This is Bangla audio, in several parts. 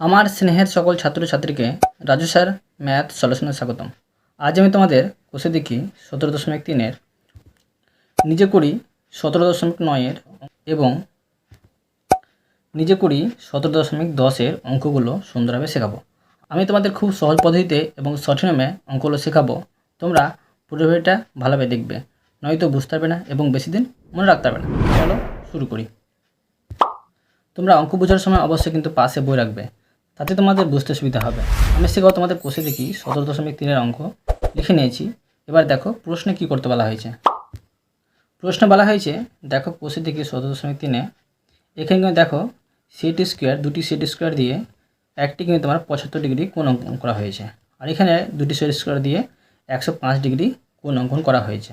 আমার স্নেহের সকল ছাত্রছাত্রীকে রাজু স্যার, ম্যাথ সলিউশনে স্বাগতম। আজ আমি তোমাদের কোষে দেখি সতেরো দশমিক তিনের, নিজে করি সতেরো দশমিক নয়ের এবং নিজে করি সতেরো দশমিক দশের অঙ্কগুলো সুন্দরভাবে শেখাবো। আমি তোমাদের খুব সহজ পদ্ধতিতে এবং সঠিক নামে অঙ্কগুলো শেখাবো। তোমরা পুরো ভিডিওটা ভালোভাবে দেখবে, নয়তো বুঝতে পারবে না এবং বেশি দিন মনে রাখতে পারবে না। চলো শুরু করি। তোমরা অঙ্ক বোঝার সময় অবশ্যই কিন্তু পাশে বই রাখবে। তাতে তোমাদের বুঝতে সুবিধা হবে। আমি শেখাও তোমাদের কোষে দেখি, সতেরো দশমিক তিনের অঙ্ক। লিখে নিয়েছি। এবার দেখো, প্রশ্নে কি করতে বলা হয়েছে? প্রশ্নে বলা হয়েছে, দেখো, কোষে দেখি সতেরো দশমিক তিনে। এখানে কিন্তু দেখো সেট স্কোয়ার দুটি সেট স্কোয়ার দিয়ে একটি কিন্তু তোমার পঁচাত্তর ডিগ্রি কোন অঙ্কন করা হয়েছে। আর এখানে দুটি সেট স্কোয়ার দিয়ে একশো পাঁচ ডিগ্রি কোন অঙ্কন করা হয়েছে।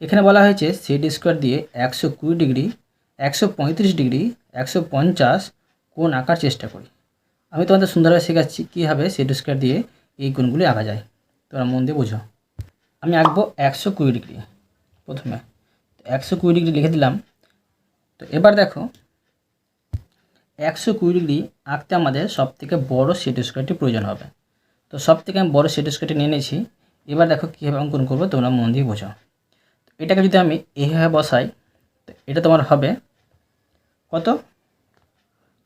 এখানে বলা হয়েছে সেট স্কোয়ার দিয়ে একশো কুড়ি ডিগ্রি, একশো পঁয়ত্রিশ ডিগ্রি, একশো পঞ্চাশ কোণ আঁকার চেষ্টা করি। আমি তোমাদের সুন্দরভাবে শেখাচ্ছি কীভাবে সেট স্কোয়ার দিয়ে এই কোণগুলি আঁকা যায়। তোমরা মন দিয়ে বোঝো। আমি আঁকবো একশো কুড়ি ডিগ্রি প্রথমে। একশো কুড়ি ডিগ্রি লিখে দিলাম। তো এবার দেখো, একশো কুড়ি ডিগ্রি আঁকতে আমাদের সব থেকে বড়ো সেট স্কোয়ারটি প্রয়োজন হবে। তো সব থেকে আমি বড়ো সেট স্কোয়ারটি নিয়ে নিয়েছি। এবার দেখো কীভাবে অঙ্কন করব, তোমরা মন দিয়ে বোঝো। এটাকে যদি আমি এইভাবে বসাই এটা তোমার হবে কত?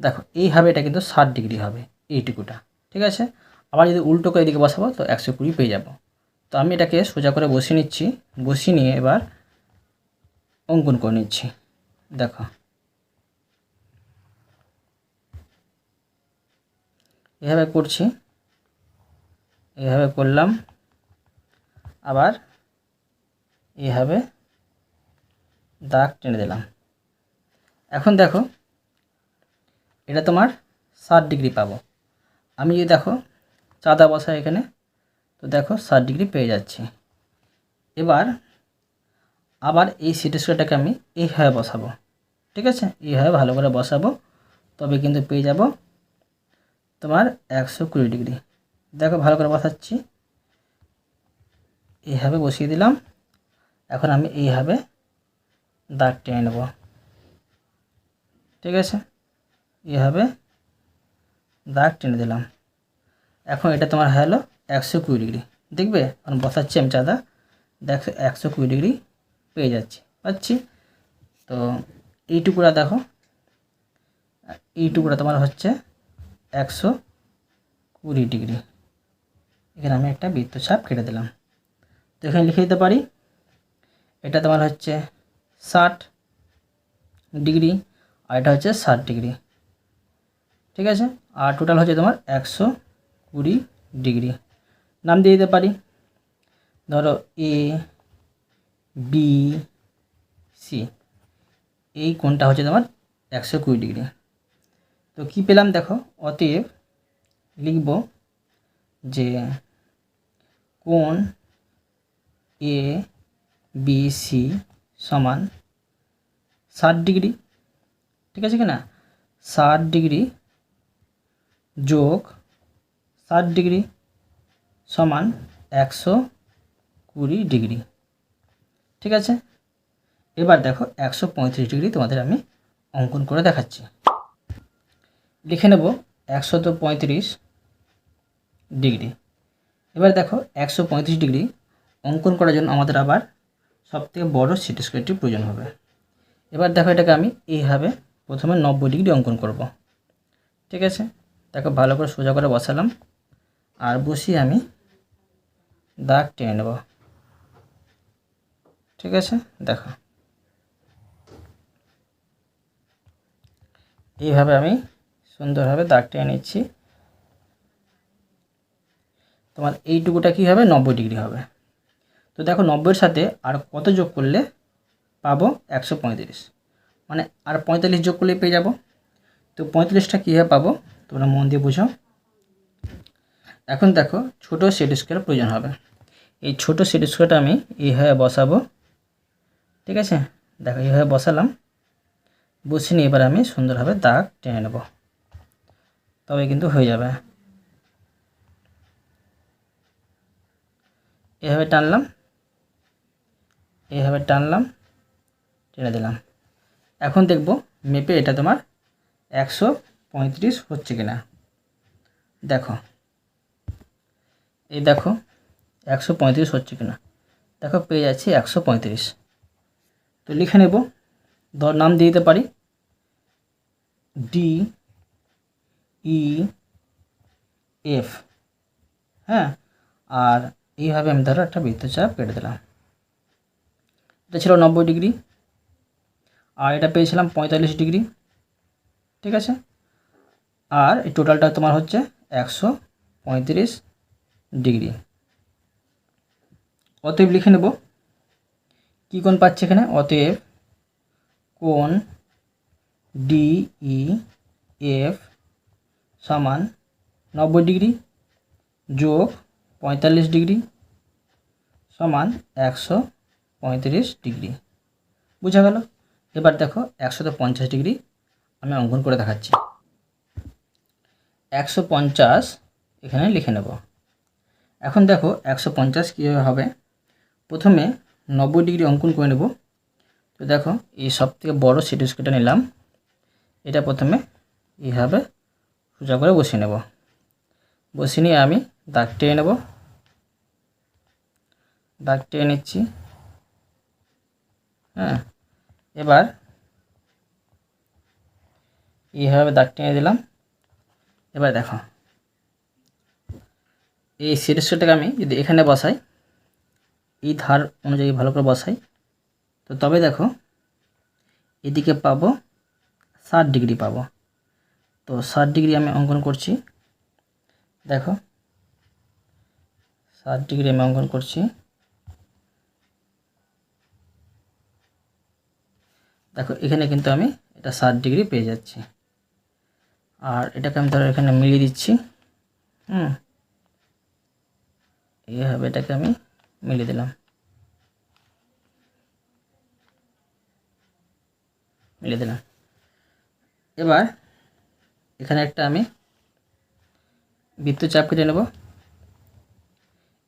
দেখো, এইভাবে এটা কিন্তু ষাট ডিগ্রি হবে এইটুকুটা, ঠিক আছে? আবার যদি উল্টো করে এদিকে বসাবো, তো একশো কুড়ি পেয়ে যাব। তো আমি এটাকে সোজা করে বসিয়ে নিচ্ছি, বসিয়ে নিয়ে এবার অঙ্কন করে নিচ্ছি, দেখো। এভাবে করছি, এভাবে করলাম, আবার এভাবে দাগ টেনে দিলাম। এখন দেখো এটা তোমার ষাট ডিগ্রি পাবো। আমি যদি দেখো চাঁদা বসা এখানে, তো দেখো ষাট ডিগ্রি পেয়ে যাচ্ছি। এবার আবার এই সিটি স্কোয়ারটাকে আমি এইভাবে বসাবো, ঠিক আছে? এইভাবে ভালো করে বসাবো, তবে কিন্তু পেয়ে যাব তোমার একশো কুড়ি ডিগ্রি। দেখো ভালো করে বসাচ্ছি। এইভাবে বসিয়ে দিলাম। এখন আমি এইভাবে দাগ টেনে নেব, ঠিক আছে? এইভাবে দাগ টেনে দিলাম। এখন এটা তোমার হলো একশো কুড়ি ডিগ্রি। দেখবে? এখন বসাচ্ছি আমি চাঁদা। দেখ, একশো কুড়ি ডিগ্রি পেয়ে যাচ্ছি। পাচ্ছি? তো এইটুকুরা দেখো। এই এইটুকুরা তোমার হচ্ছে একশো কুড়ি ডিগ্রি। এখানে আমি একটা বৃত্ত ছাপ কেটে দিলাম। তো এখানে লিখে দিতে পারি, এটা তোমার হচ্ছে ষাট ডিগ্রি আর এটা হচ্ছে ষাট ডিগ্রি। ঠিক আছে? আর টোটাল হচ্ছে তোমার একশো কুড়ি ডিগ্রি। নাম দিয়ে দিতে পারি। ধরো এ বি সি এই কোণটা হচ্ছে তোমার একশো কুড়ি ডিগ্রি। তো কী পেলাম দেখো? অতএব লিখব যে কোণ এ বি সি সমান ষাট ডিগ্রি। ঠিক আছে কি না ষাট ডিগ্রি যোগ ষাট ডিগ্রি সমান একশো কুড়ি ডিগ্রি। ঠিক আছে? এবার দেখো একশো পঁয়ত্রিশ ডিগ্রি তোমাদের আমি অঙ্কন করে দেখাচ্ছি। লিখে নেব একশো তো পঁয়ত্রিশ ডিগ্রি। এবার দেখো একশো পঁয়ত্রিশ ডিগ্রি অঙ্কন করার জন্য আমাদের আবার সবথেকে বড় সিটি স্কোয়ারটি প্রয়োজন হবে। এবার দেখো এটাকে আমি এইভাবে প্রথমে নব্বই ডিগ্রি অঙ্কন করব। ঠিক আছে? দেখো ভালো করে সোজা করে বসালাম। আর বসিয়ে আমি দাগ টেনে নেব। ঠিক আছে? দেখো। এইভাবে আমি সুন্দরভাবে দাগ টেনে নিচ্ছি। তোমার এইটুকুটা কী হবে? নব্বই ডিগ্রি হবে। তো দেখো, নব্বইয়ের সাথে আর কত যোগ করলে পাবো? একশো পঁয়ত্রিশ। মানে আর পঁয়তাল্লিশ যোগ করলে পেয়ে যাব। তো পঁয়তাল্লিশটা কীভাবে পাবো? তোমরা মন দিয়ে বুঝো এখন দেখো, ছোটো সেট স্কোয়ার প্রয়োজন হবে। এই ছোটো সেট স্কোয়ারটা আমি এইভাবে বসাবো। ঠিক আছে? দেখো, এইভাবে বসালাম। বসে নিয়ে এবার আমি সুন্দরভাবে দাগ টেনে নেব। তবে কিন্তু হয়ে যাবে। এভাবে টানলাম। এভাবে টানলাম। টেনে দিলাম। এখন দেখব, মেপে এটা তোমার একশো পঁয়ত্রিশ হচ্ছে কিনা? দেখো। এই দেখো, একশো পঁয়ত্রিশ হচ্ছে কিনা? দেখো, পেয়ে যাচ্ছি একশো পঁয়ত্রিশ। তো লিখে নেব। ধর, নাম দিয়ে দিতে পারি। ডি ই এফ হ্যাঁ? আর এইভাবে আমি ধরো একটা বৃত্তচাপ কেটে দিলাম। এটা ছিল নব্বই ডিগ্রি। আর এটা পেয়েছিলাম পঁয়তাল্লিশ ডিগ্রি। ঠিক আছে? আর এই টোটালটা তোমার হচ্ছে একশো পঁয়ত্রিশ ডিগ্রি। অতএব লিখে নেব, কী কোণ পাচ্ছে এখানে? অতএব কোণ ডি ই এফ সমান নব্বই ডিগ্রি যোগ পঁয়তাল্লিশ ডিগ্রি সমান একশো পঁয়ত্রিশ ডিগ্রি। বোঝা গেল? এবার দেখো একশো পঞ্চাশ ডিগ্রি, আমি অঙ্কন করে দেখাচ্ছি। একশো পঞ্চাশ এখানে লিখে নেব। এখন দেখো একশো পঞ্চাশ কীভাবে হবে? প্রথমে নব্বই ডিগ্রি অঙ্কন করে নেব। তো দেখো এই সব থেকে বড়ো সিটি স্কেটটা নিলাম। এটা প্রথমে এইভাবে সোজা করে বসিয়ে নেব। বসিয়ে নিয়ে আমি দাগ টেনে নেব। দাগ টেনে নিচ্ছি। হ্যাঁ এবার এইভাবে দাগ টেনে দিলাম। এবার দেখো। এই সিরিজটাকে আমি যদি এখানে বসাই, এই ধার অনুযায়ী ভালো করে বসাই, তো তবে দেখো, এদিকে পাবো ষাট ডিগ্রি পাবো। তো ষাট ডিগ্রি আমি অঙ্কন করছি। দেখো, ষাট ডিগ্রি আমি অঙ্কন করছি। দেখো, এখানে কিন্তু আমি এটা ষাট ডিগ্রি পেয়ে যাচ্ছি। আর এটাকে আমি ধরো এখানে মিলিয়ে দিচ্ছি। হুম। এইভাবে এটাকে আমি মিলিয়ে দিলাম। মিলিয়ে দিলাম। এবার এখানে একটা আমি বৃত্তচাপ কেটে নেব।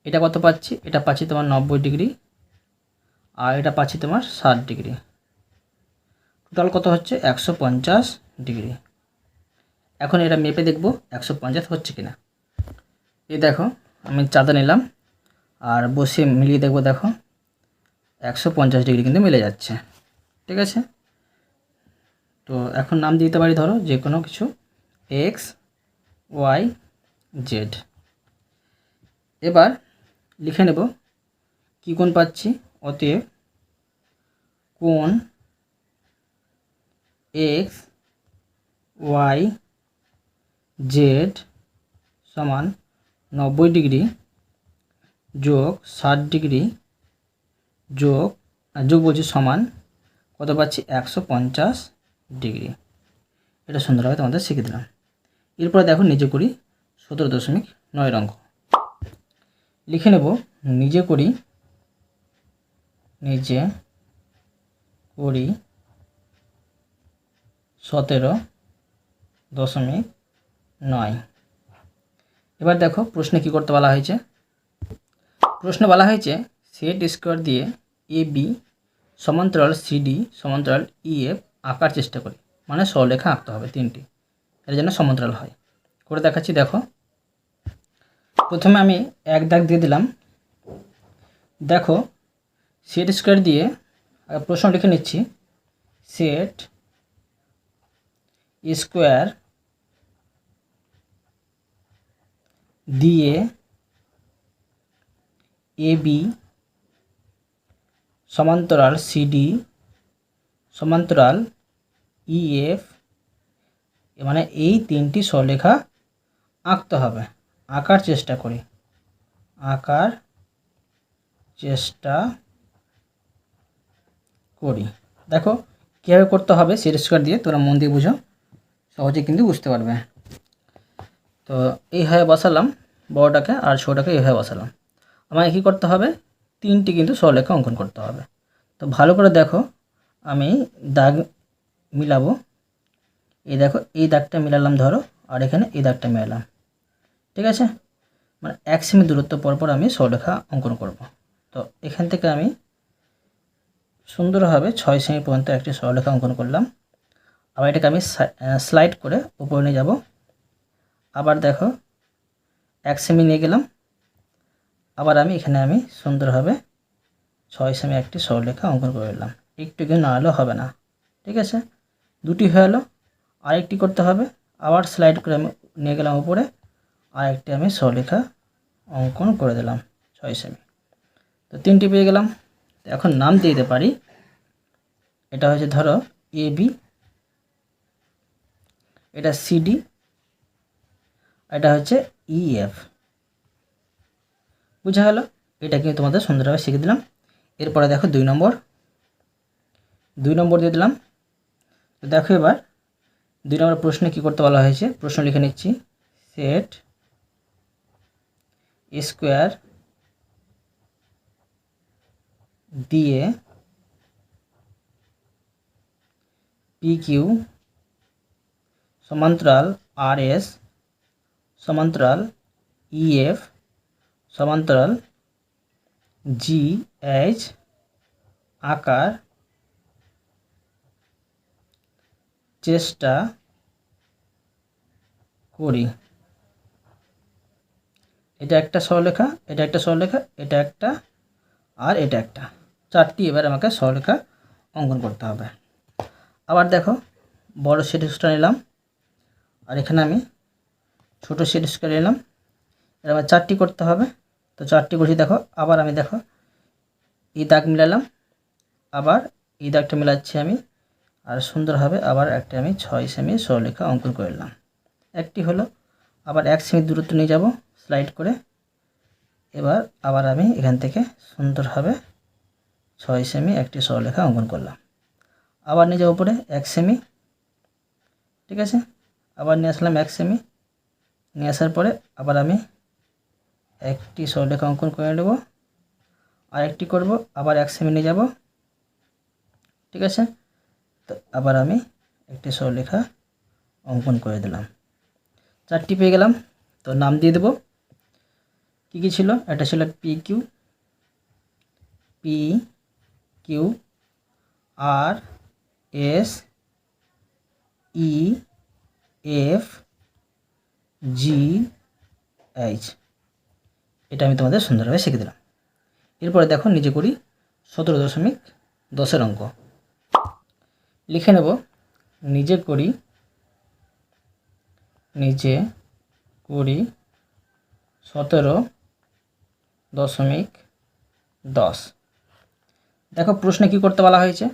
এটা কত পাচ্ছি? এটা পাচ্ছি তোমার নব্বই ডিগ্রি আর এটা পাচ্ছি তোমার ষাট ডিগ্রি। টোটাল কত হচ্ছে? একশো পঞ্চাশ ডিগ্রি। এখন এটা মেপে দেখব একশো পঞ্চাশ হচ্ছে কিনা। এই দেখো, আমি চাঁদা নিলাম, আর বসে মিলিয়ে দেখব দেখো, একশো পঞ্চাশ ডিগ্রি কিন্তু মিলে যাচ্ছে, ঠিক আছে? তো এখন নাম দিতে পারি ধরো যে কোনো কিছু, এক্স, ওয়াই, জেড। এবার লিখে নেব কী কোণ পাচ্ছি, অতএব কোণ এক্স, ওয়াই জেড সমান নব্বই ডিগ্রি যোগ ষাট ডিগ্রি যোগ যোগ বলছি সমান, কত পাচ্ছি? একশো পঞ্চাশ ডিগ্রি। এটা সুন্দরভাবে তোমাদের শিখে দিলাম। এরপরে দেখো নিজে করি সতেরো দশমিক নয় অঙ্ক। লিখে নেব, নিজে করি নিজে করি সতেরো দশমিক নয়। এবার দেখো প্রশ্নে কি করতে বলা হয়েছে? প্রশ্নে বলা হয়েছে সেট স্কোয়ার দিয়ে এ বি সমান্তরাল সিডি সমান্তরাল ইএফ আঁকার চেষ্টা করি। মানে সরলেখা আঁকতে হবে তিনটি, এর জন্য সমান্তরাল হয়। করে দেখাচ্ছি, দেখো। প্রথমে আমি এক দাগ দিয়ে দিলাম। দেখো সেট স্কোয়ার দিয়ে প্রশ্ন লিখে নিচ্ছি সেট স্কোয়ার দিয়ে এ বি সমান্তরাল সিডি সমান্তরাল ইএফ মানে এই তিনটি সরলেখা আঁকতে হবে। আঁকার চেষ্টা করি। আঁকার চেষ্টা করি। দেখো, কীভাবে করতে হবে সেট স্কোয়ার দিয়ে তোরা মন দিয়ে বুঝো। সহজে কিন্তু বুঝতে পারবে। তো এইভাবে বসালাম। বড়টাকে আর ছোটোটাকে এইভাবে বসালাম। আমাকে কী করতে হবে? তিনটি কিন্তু সরলেখা অঙ্কন করতে হবে। তো ভালো করে দেখো, আমি দাগ মিলাবো। এই দেখো, এই দাগটা মিলালাম ধরো, আর এখানে এই দাগটা মিলালাম। ঠিক আছে? মানে এক সেমি দূরত্ব পর পর আমি সরলেখা অঙ্কন করব। তো এখান থেকে আমি সুন্দরভাবে ছয় সেমি পর্যন্ত একটি সরলেখা অঙ্কন করলাম। আবার এটাকে আমি স্লাইড করে উপরে নিয়ে যাব। আবার দেখো এক সেমি নিয়ে গেলাম। আবার আমি এখানে আমি সুন্দরভাবে ছয় সেমি একটি সরলরেখা অঙ্কন করে নিলাম। একটু কিন্তু নাড়ালেও হবে না। ঠিক আছে? দুটি হয়ে গেলো আরেকটি করতে হবে। আবার স্লাইড করে আমি নিয়ে গেলাম উপরে, আরেকটি আমি সরলরেখা অঙ্কন করে দিলাম ছয় সেমি তো তিনটি পেয়ে গেলাম। এখন নাম দিয়ে দিতে পারি। এটা হচ্ছে ধরো এ বি এটা সিডি এটা হচ্ছে ইএফ বুঝা গেল? এটা কিন্তু তোমাদের সুন্দরভাবে শিখে দিলাম। এরপরে দেখো দুই নম্বর। দুই নম্বর দিয়ে দিলাম। দেখো এবার, দুই নম্বর প্রশ্নে কী করতে বলা হয়েছে? প্রশ্ন লিখে নিচ্ছি। সেট স্কোয়ার দিয়ে পি কিউ সমান্তরাল আর এস সমান্তরাল ইএফ সমান্তরাল জি এইচ আকার, চেষ্টা করি। এটা একটা সরলেখা এটা একটা সরলেখা এটা একটা, আর এটা একটা। চারটি এবার আমাকে সরলেখা অঙ্কন করতে হবে। আবার দেখো, বড় সেট নিলাম। আর এখানে আমি ছোটো সেট স্কোয়ার নিলাম এবার আমার চারটি করতে হবে। তো চারটি করছি, দেখো, আবার আমি, দেখো, এই দাগ মিলালাম, আবার এই দাগটা মিলাচ্ছি আমি, আর সুন্দরভাবে আবার একটা আমি ছয় সেমি সরলেখা অঙ্কন করে নিলাম একটি হলো, আবার এক সেমি দূরত্ব নিয়ে যাব, স্লাইড করে, এবার আবার আমি এখান থেকে সুন্দরভাবে ছয় সেমি একটি সরলেখা অঙ্কন করলাম। আবার নিয়ে যাব উপরে, এক সেমি, ঠিক আছে? আবার নিয়ে আসলাম এক সেমি নিয়ে আসার পরে আবার আমি একটি সরলেখা অঙ্কন করে নেব। আরেকটি করব, আবার এক সেমি নিয়ে যাব। ঠিক আছে? তো আবার আমি একটি সরলেখা অঙ্কন করে দিলাম। চারটি পেয়ে গেলাম। তো নাম দিয়ে দেব। কী কী ছিল? এটা ছিল P Q P Q R S E F G H এটা আমি তোমাদের সুন্দরভাবে শিখে দিলাম। এরপরে দেখো নিজে করি সতেরো দশমিক দশের অঙ্ক। লিখে নেব নিজে করি নিজে করি সতেরো দশমিক দশ। দেখো প্রশ্নে কি করতে বলা হয়েছে?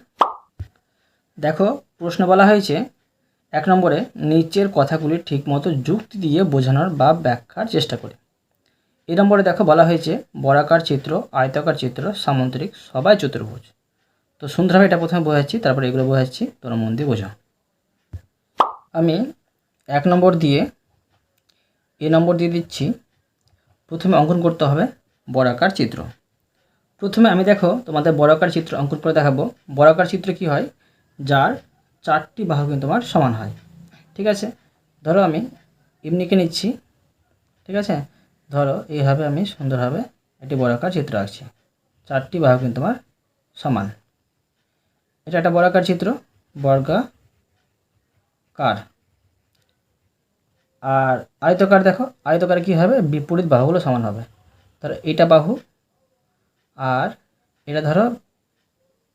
দেখো প্রশ্ন বলা হয়েছে এক নম্বরে নিচের কথাগুলি ঠিকমতো যুক্তি দিয়ে বোঝানোর বা ব্যাখ্যার চেষ্টা করে। এই নম্বরে দেখো বলা হয়েছে, বরাকার চিত্র, আয়তাকার চিত্র, সামন্তরিক সবাই চতুর্ভুজ। তো সুন্দরভাবে এটা প্রথমে বোঝাচ্ছি, তারপরে এগুলো বোঝাচ্ছি, তোমরা মন দিয়ে বোঝাও। আমি এক নম্বর দিয়ে, এ নম্বর দিয়ে দিচ্ছি, প্রথমে অঙ্কন করতে হবে বরাকার চিত্র। প্রথমে আমি দেখো তোমাদের বরাকার চিত্র অঙ্কন করে দেখাবো। বরাকার চিত্র কি হয়? যার চারটি বাহু কিন্তু তোমার সমান হয়। ঠিক আছে? ধরো আমি এমনিকে নিচ্ছি। ঠিক আছে? ধরো এইভাবে আমি সুন্দরভাবে একটি বর্গাকার চিত্র আঁকছি। চারটি বাহু কিন্তু তোমার সমান। এটা একটা বর্গাকার চিত্র, বর্গাকার। আর আয়তকার দেখো, আয়তকার কী হবে? বিপরীত বাহুগুলো সমান হবে। ধরো এটা বাহু আর এটা ধরো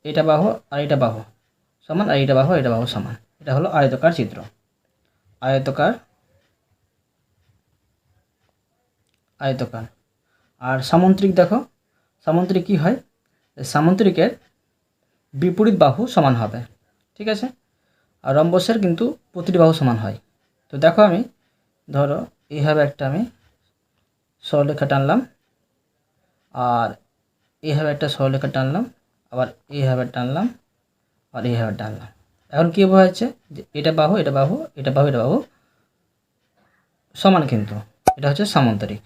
এটা বাহু আর এটা বাহু। সমান আর এটা বাহু এটা বাহু সমান। এটা হলো আয়তকার চিত্র। আয়তকার আয়তকার। আর সামন্ত্রিক দেখো। সামন্ত্রিক কী হয়? সামন্ত্রিকের বিপরীত বাহু সমান হবে। ঠিক আছে? আর রম্বসের কিন্তু প্রতিটি বাহু সমান হয়। তো দেখো আমি, ধরো, এইভাবে একটা আমি সরলেখা টানলাম। আর এইভাবে একটা সরলেখা টানলাম। আবার এইভাবে টানলাম। আর এই এইভাবে টানলাম এখন কী বোঝাচ্ছে যে এটা বাহু এটা বাহু এটা বাহু এটা বাহু। সমান কিন্তু। এটা হচ্ছে সামান্তরিক।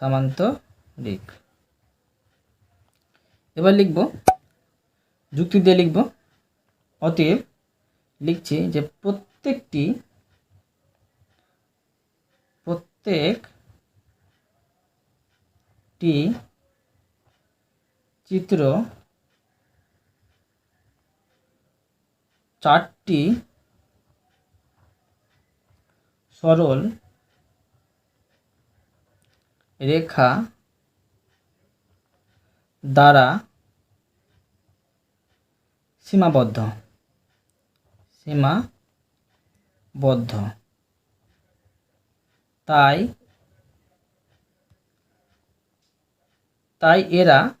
সামান্তরিক। এবার লিখব। যুক্তি দিয়ে লিখব। অতএব লিখছি যে প্রত্যেকটি প্রত্যেকটি চিত্র চারটি সরল রেখা দ্বারা সীমাবদ্ধ। সীমাবদ্ধ। তাই তাই এরা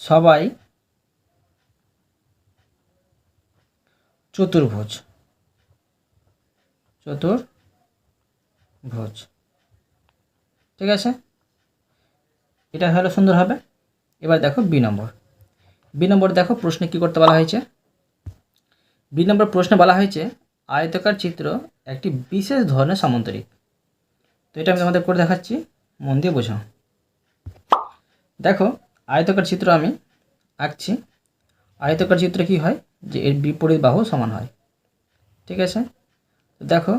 সবাই চতুর্ভুজ। চতুর্ভুজ। ঠিক আছে? এটা হলো সুন্দর হবে। এবার দেখো বি নম্বর। বি নম্বর দেখো প্রশ্নে কী করতে বলা হয়েছে? বি নম্বর প্রশ্নে বলা হয়েছে, আয়তকার চিত্র একটি বিশেষ ধরনের সামন্তরিক। তো এটা আমি তোমাদের করে দেখাচ্ছি, মন দিয়ে বোঝো। দেখো, আয়তকার চিত্র আমি আঁকছি। আয়তকার চিত্র কি হয়? যে এর বিপরীত বাহু সমান হয়। ঠিক আছে? তো দেখো,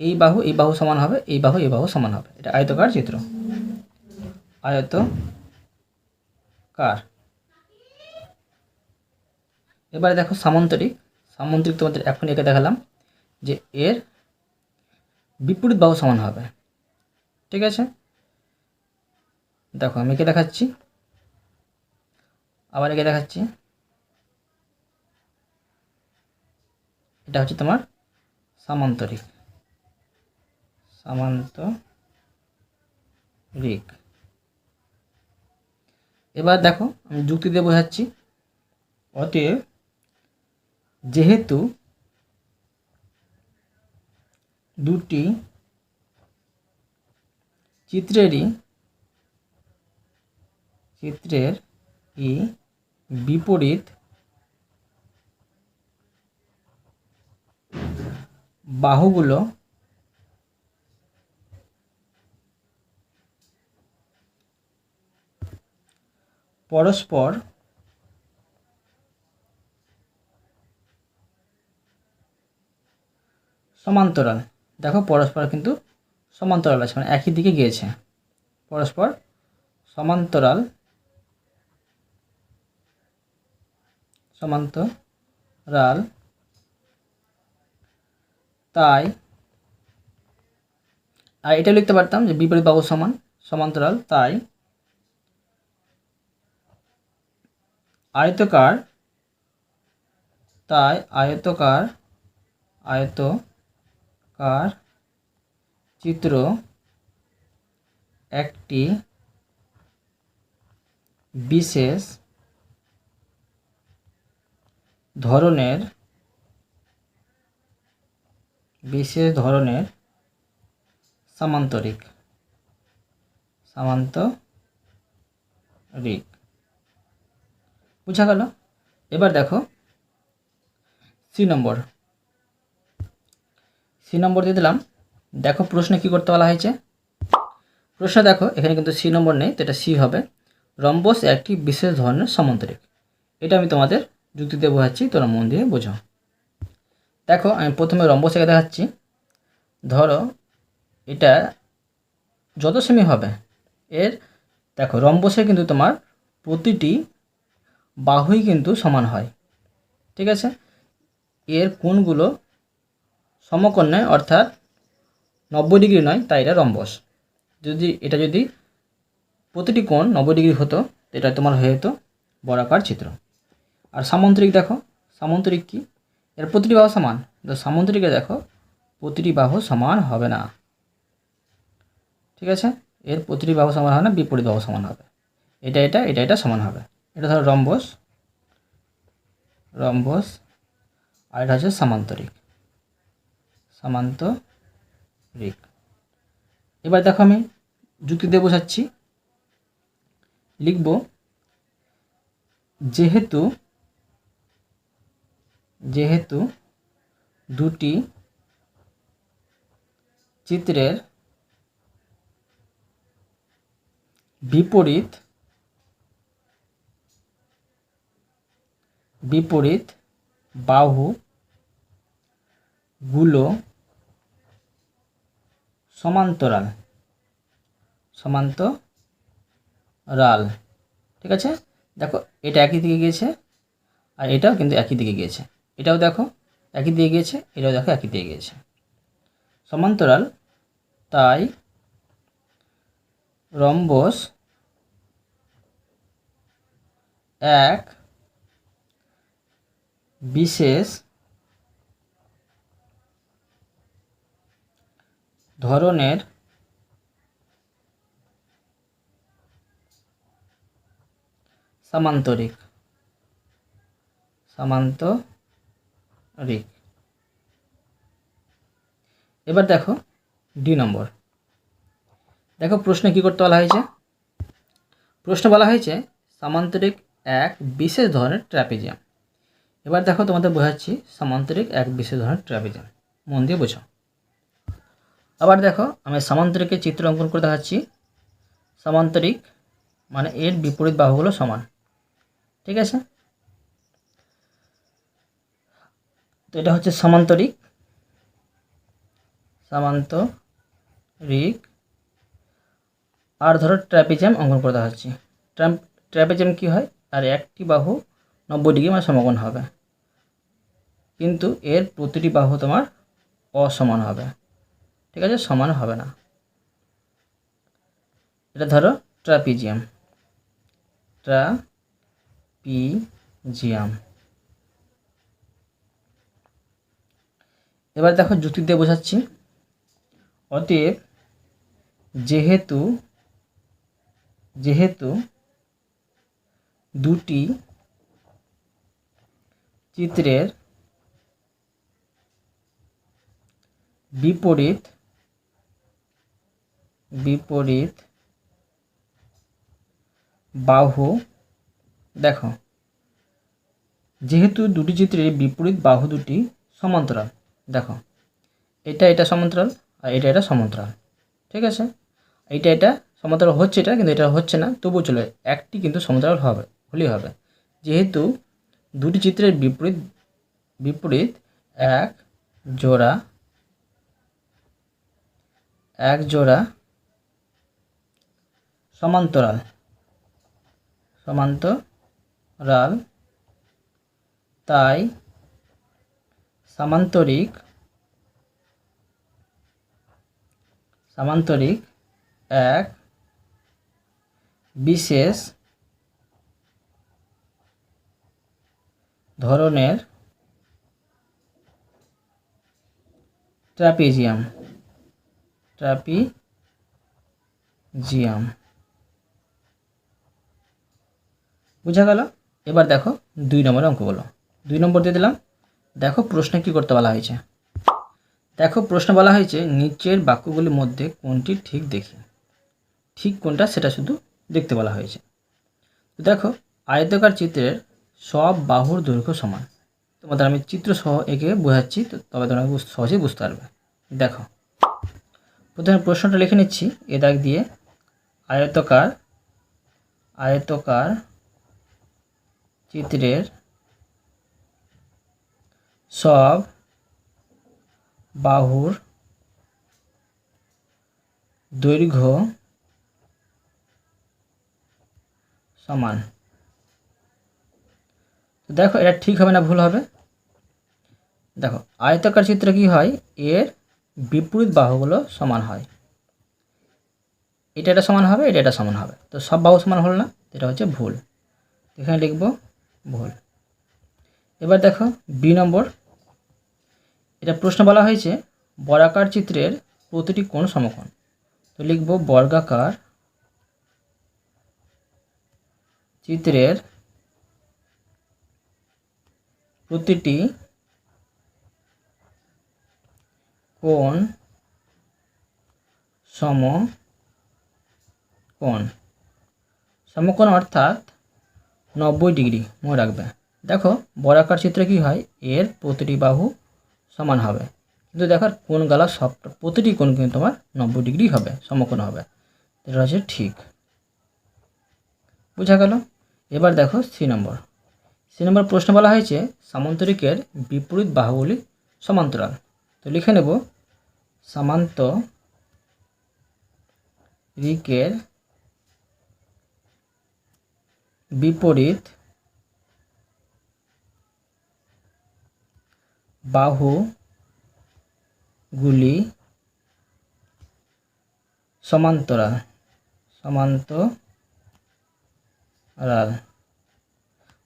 এই বাহু এই বাহু সমান হবে, এই বাহু এই বাহু সমান হবে। এটা আয়তকার চিত্র। আয়ত কার? এবারে দেখো সামন্তরিক। সামন্তরিক তোমাদের এখন একে দেখালাম যে এর বিপরীত বাহু সমান হবে। ঠিক আছে? দেখো, আমি একে দেখাচ্ছি। আবার একে দেখাচ্ছি। এটা হচ্ছে তোমার সামান্তরিক। সামান্তরিক। এবার দেখো, আমি যুক্তি দিয়ে বোঝাচ্ছি। অতএব, যেহেতু দুটি চিত্রেরই চিত্রের ই বিপরীত বাহুগুলো পরস্পর সমান্তরাল। দেখো পরস্পর কিন্তু সমান্তরাল আছে মানে একই দিকে গিয়েছে। পরস্পর সমান্তরাল সমান্তরাল তাই, আর এটা লিখতে পারতাম যে বিপরীত বাহু সমান, সমান্তরাল, তাই, আয়তকার তাই আয়তকার আয়তকার চিত্র একটি বিশেষ ধরনের বিশেষ ধরনের সামান্তরিক। সামান্তরিক। বুঝা গেল? এবার দেখো সি নম্বর। সি নম্বর দিয়ে দিলাম। দেখো প্রশ্নে কি করতে বলা হয়েছে? প্রশ্ন দেখো, এখানে কিন্তু সি নম্বর নেই, তো এটা সি হবে। রম্বস একটি বিশেষ ধরনের সমান্তরিক। এটা আমি তোমাদের যুক্তিতে বোঝাচ্ছি, তোমরা মন দিয়ে বোঝো দেখো, আমি প্রথমে রম্বস এঁকে দেখাচ্ছি। ধরো, এটা যত সেমি হবে, এর দেখো রম্বসে কিন্তু তোমার প্রতিটি বাহুই কিন্তু সমান হয়। ঠিক আছে? এর কোণগুলো সমকোণ নয়, অর্থাৎ নব্বই ডিগ্রি নয়, তাই এটা রম্বস। যদি, এটা যদি প্রতিটি কোণ নব্বই ডিগ্রি হতো এটা তোমার হয়ে যেত বরাকার চিত্র। আর সামন্তরিক দেখো, সামন্তরিক কি? এর প্রতিটি বাহু সমান। সামন্তরিকে দেখো, প্রতিটি বাহু সমান হবে না। ঠিক আছে? এর প্রতিটি বাহু সমান হবে না, বিপরীত বাহু সমান হবে। এটা এটা এটা এটা সমান হবে। এটা ধরো রম্বস। রম্বস, আর এটা হচ্ছে সামান্তরিক। সামান্তরিক। এবার দেখো আমি যুক্তি দিয়ে বোঝাচ্ছি। লিখব, যেহেতু যেহেতু দুটি চিত্রের বিপরীত বিপরীত বাহু গুলো সমান্তরাল সমান্তরাল। ঠিক আছে? দেখো, এটা একই দিকে গিয়েছে আর এটাও কিন্তু একই দিকে গিয়েছে। এটাও দেখো, একই দিয়ে গিয়েছে, এটাও দেখো, একই দিয়ে গিয়েছে। সমান্তরাল, তাই রম্বস এক বিশেষ ধরনের সামান্তরিক সামান্তরিক এবার দেখো ডি নম্বর। দেখো, প্রশ্নে কি করতে বলা হয়েছে? প্রশ্ন বলা হয়েছে, সামান্তরিক এক বিশেষ ধরনের ট্র্যাপিজিয়াম। এবার দেখো, তোমাদের বোঝাচ্ছি, সামান্তরিক এক বিশেষ ধরনের ট্র্যাপিজিয়াম। মন দিয়ে বোঝো। আবার দেখো, আমি সামান্তরিকের চিত্র অঙ্কন করে দেখাচ্ছি সামান্তরিক মানে এর বিপরীত বাহুগুলো সমান। ঠিক আছে? তো এটা হচ্ছে সমান্তরিক। সামান্তরিক। আর ধরো ট্র্যাপিজিয়াম অঙ্কন করে দেখাচ্ছি। ট্র্যাপিজিয়াম কী হয়? আর একটি বাহু নব্বই ডিগ্রি মানে সমকোণ হবে। কিন্তু এর প্রতিটি বাহু তোমার অসমান হবে। ঠিক আছে? সমান হবে না। এটা ধরো ট্রাপিজিয়াম ট্রাপিজিয়াম এবার দেখো যুক্তি দিয়ে বোঝাচ্ছি। অতএব যেহেতু যেহেতু দুটি চিত্রের বিপরীত বিপরীত বাহু, দেখো, যেহেতু দুটি চিত্রের বিপরীত বাহু দুটি সমান্তরাল দেখো, এটা এটা সমান্তরাল আর এটা এটা সমান্তরাল ঠিক আছে? এটা এটা সমান্তরাল হচ্ছে এটা, কিন্তু এটা হচ্ছে না। তবুও চলে, একটি কিন্তু সমান্তরাল হবে, হলেই হবে। যেহেতু দুটি চিত্রের বিপরীত বিপরীত, এক জোড়া এক জোড়া সমান্তরাল সমান্তরাল, তাই সামান্তরিক সামান্তরিক এক বিশেষ ধরনের ট্রাপিজিয়াম ট্রাপিজিয়াম। বুঝা গেল? এবার দেখো দুই নম্বরের অঙ্কগুলো। দুই নম্বর দিয়ে দিলাম। দেখো প্রশ্নে কি করতে বলা হয়েছে। দেখো প্রশ্ন বলা হয়েছে, নিচের বাক্যগুলির মধ্যে কোনটি ঠিক দেখি। ঠিক কোনটা সেটা শুধু দেখতে বলা হয়েছে। তো দেখো, আয়তকার চিত্রের সব বাহুর দৈর্ঘ্য সমান। তোমাদের আমি চিত্র সহ এঁকে বোঝাচ্ছি, তো তবে তোমরা সহজেই বুঝতে পারবে। দেখো, প্রথমে প্রশ্নটা লিখে নিচ্ছি, এ দাগ দিয়ে। আয়তকার আয়তকার চিত্রের সব বাহুর দৈর্ঘ্য সমান। দেখো, এটা ঠিক হবে না, ভুল হবে? দেখো, আয়তাকার চিত্র কি হয়? এর বিপরীত বাহুগুলো সমান হয়। এটা এটা সমান হবে, এটা এটা সমান হবে। তো সব বাহু সমান হল না এটা হচ্ছে ভুল। এখানে লিখব ভুল। এবার দেখো, বি নম্বর এটা প্রশ্ন বলা হয়েছে, বর্গাকার চিত্রের প্রতিটি কোণ সমকোণ। তো লিখব বর্গাকার চিত্রের প্রতিটি কোণ সমকোণ। সমকোণ অর্থাৎ নব্বই ডিগ্রি, মনে রাখবে। দেখো, বর্গাকার চিত্রে কি হয়? এর প্রতিটি বাহু সমান হবে। কিন্তু দেখার কোন গালা সবটা প্রতিটি কোণ কিন্তু তোমার নব্বই ডিগ্রি হবে, সমকোণ হবে। এটা হচ্ছে ঠিক। বোঝা গেল? এবার দেখো সি নম্বর সি নম্বর প্রশ্ন বলা হয়েছে, সামান্তরিকের বিপরীত বাহুগুলি সমান্তরাল। তো লিখে নেব সামান্ত রিকের বিপরীত বাহুগুলি সমান্তরাল সমান্তরাল।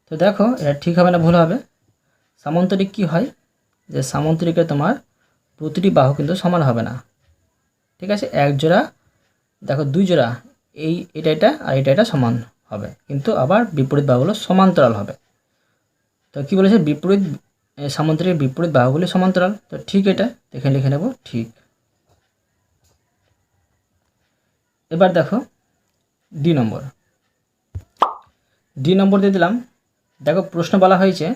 তো দেখো, এটা ঠিক হবে না ভুল হবে। সামান্তরিক কি হয়? যে সামান্তরিকে তোমার প্রতিটি বাহু কিন্তু সমান হবে না। ঠিক আছে? এক জোড়া, দেখো দুই জোড়া, এই এটা এটা আর এটা এটা সমান হবে। কিন্তু আবার বিপরীত বাহুগুলো সমান্তরাল হবে। তো কি বলেছে? বিপরীত এ, সামান্তরিক বিপরীত বাহুগুলি সমান্তরাল। তো ঠিক এটা এখানে লিখে নেব ঠিক। এবার দেখো ডি নম্বর। ডি নম্বর দিয়ে দিলাম। দেখো প্রশ্ন বলা হয়েছে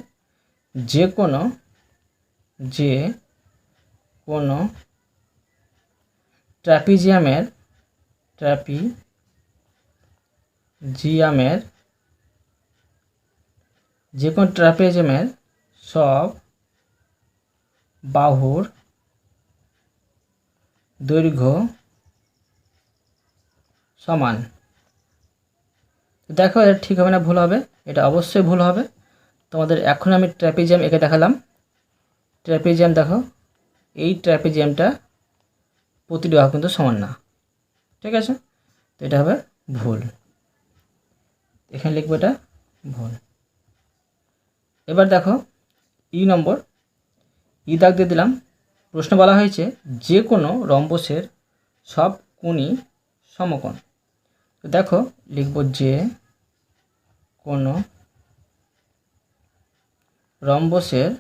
যে কোনো যে কোনো ট্র্যাপিজিয়ামের ট্র্যাপিজিয়ামের যে কোনো ট্র্যাপিজিয়ামের সব বাহুর দৈর্ঘ্য সমান। দেখো, এটা ঠিক হবে না, ভুল হবে। এটা অবশ্যই ভুল হবে। তোমাদের এখন আমি ট্র্যাপিজিয়াম এঁকে দেখালাম। ট্র্যাপিজিয়াম দেখো, এই ট্র্যাপিজিয়ামটা প্রতিটি বাহু কিন্তু সমান না। ঠিক আছে? তো এটা হবে ভুল। এখানে লিখব এটা ভুল। এবার দেখো ই নম্বর। ই দাগ দিয়ে দিলাম। প্রশ্ন বলা হয়েছে যে কোনো রম্বসের সব কোণই সমকোণ। তো দেখো, লিখব যে কোনো রম্বসের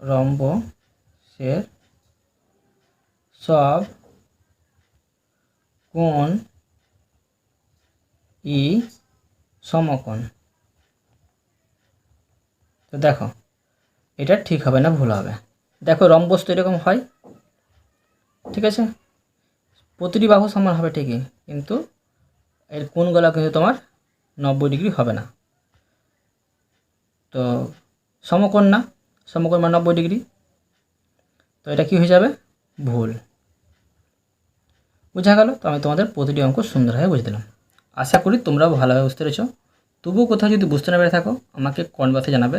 রম্বসের সব কোণ ই সমকোণ। দেখো, এটা ঠিক হবে না, ভুল হবে। দেখো রম্বস তো এরকম হয়, ঠিক আছে? প্রতিটি বাহু সমান হবে ঠিকই, কিন্তু এর কোণগুলো কিন্তু তোমার নব্বই ডিগ্রি হবে না। তো সমকোণ না, সমকোণ মানে নব্বই ডিগ্রি। তো এটা কি হয়ে যাবে? ভুল। বোঝা গেল? তো আমি তোমাদের প্রতিটি অঙ্ক সুন্দরভাবে বুঝে দিলাম। আশা করি তোমরাও ভালোভাবে বুঝতে পেরেছ। তবুও কোথাও যদি বুঝতে না পেরে থাকো, আমাকে কমেন্ট বক্সে জানাবে।